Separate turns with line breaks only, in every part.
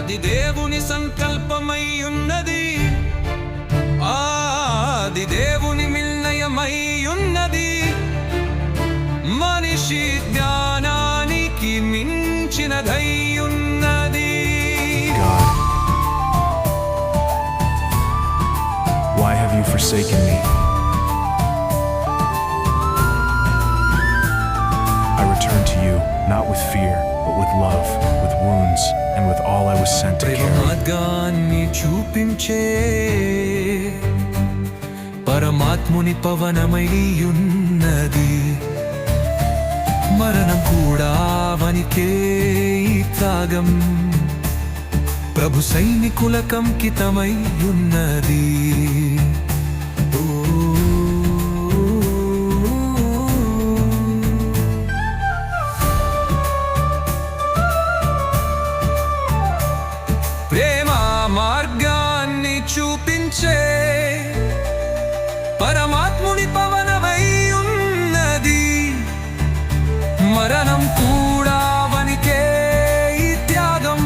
అది దేవుని సంకల్పమై ఉన్నది అది దేవుని నిర్ణయమై ఉన్నది మనిషి జ్ఞానానికి మించినదై ఉన్నది
God, why have you forsaken me? I return to you, not with fear, but with love, with wounds, and with all I was sent to
Prema
carry.
మార్గాన్ని చూపించే పరమాత్ముని పవనమై ఉన్నది మరణం కూడా వనికే త్యాగం. ప్రభు సైనికుల కంకితమై ఉన్నది చూపించే పరమాత్ముని పవనమై ఉన్నది. మరణం కూడా వనికే ఈ త్యాగం.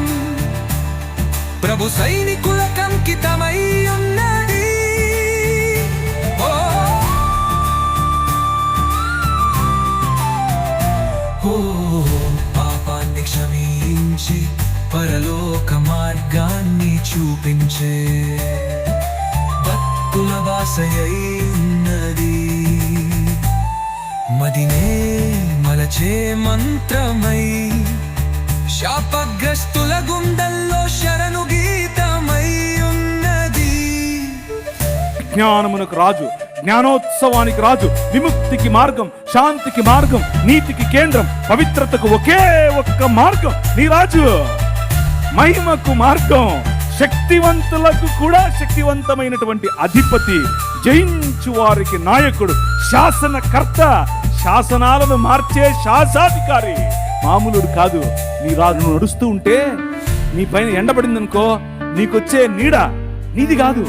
ప్రభు సైనికుల కంకితమై ఉన్నది. ఓ. పరలోక మార్గాన్ని చూపించే భక్తుల వాసయై ఉన్నది. మదినే మలచే మంత్రమై శాపగ్రస్తుల గుండల్లో శరణు గీతమై ఉన్నది.
జ్ఞానమునకు రాజు జ్ఞానోత్సవానికి రాజు విముక్తికి మార్గం శాంతికి మార్గం నీతికి కేంద్రం పవిత్రతకు ఒకే ఒక్క మార్గం. నీ రాజు! మహిమకు మార్గం శక్తివంతులకు కూడా శక్తివంతమైనటువంటి అధిపతి జయించు వారికి నాయకుడు శాసనకర్త శాసనాలను మార్చే శాసాధికారి. మామూలుడు కాదు. నీ రాజు నడుస్తూ ఉంటే నీ పైన ఎండబడిందనుకో నీకొచ్చే నీడ నీది కాదు.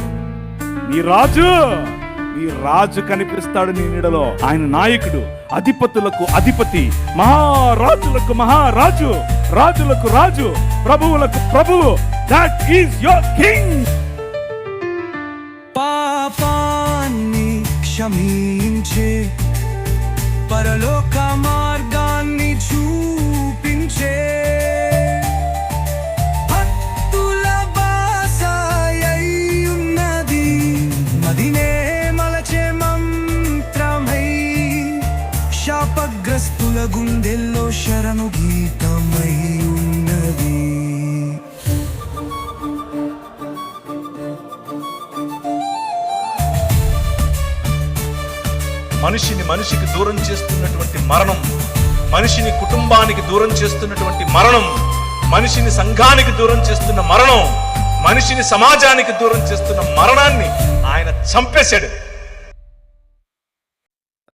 నీ రాజు నీ రాజు కనిపిస్తాడు నీ నీడలో. ఆయన నాయకుడు అధిపతులకు అధిపతి మహారాజులకు మహారాజు. రాజులకు రాజు ప్రభువులకు ప్రభువు. దట్ ఈస్ యువర్ కింగ్
పాపాన్ని క్షమించే పరలోక మార్గాన్ని చూపించే. భక్తుల బాసాయై ఉన్నది మదినే మలచే మంత్రమై. శాపగ్రస్తుల గుండెల్లో శరణు
మనిషిని మనిషికి దూరం చేస్తున్నటువంటి మరణం మనిషిని కుటుంబానికి దూరం చేస్తున్నటువంటి మరణం మనిషిని సంఘానికి దూరం చేస్తున్న మరణం మనిషిని సమాజానికి దూరం చేస్తున్న మరణాన్ని ఆయన చంపేశాడు.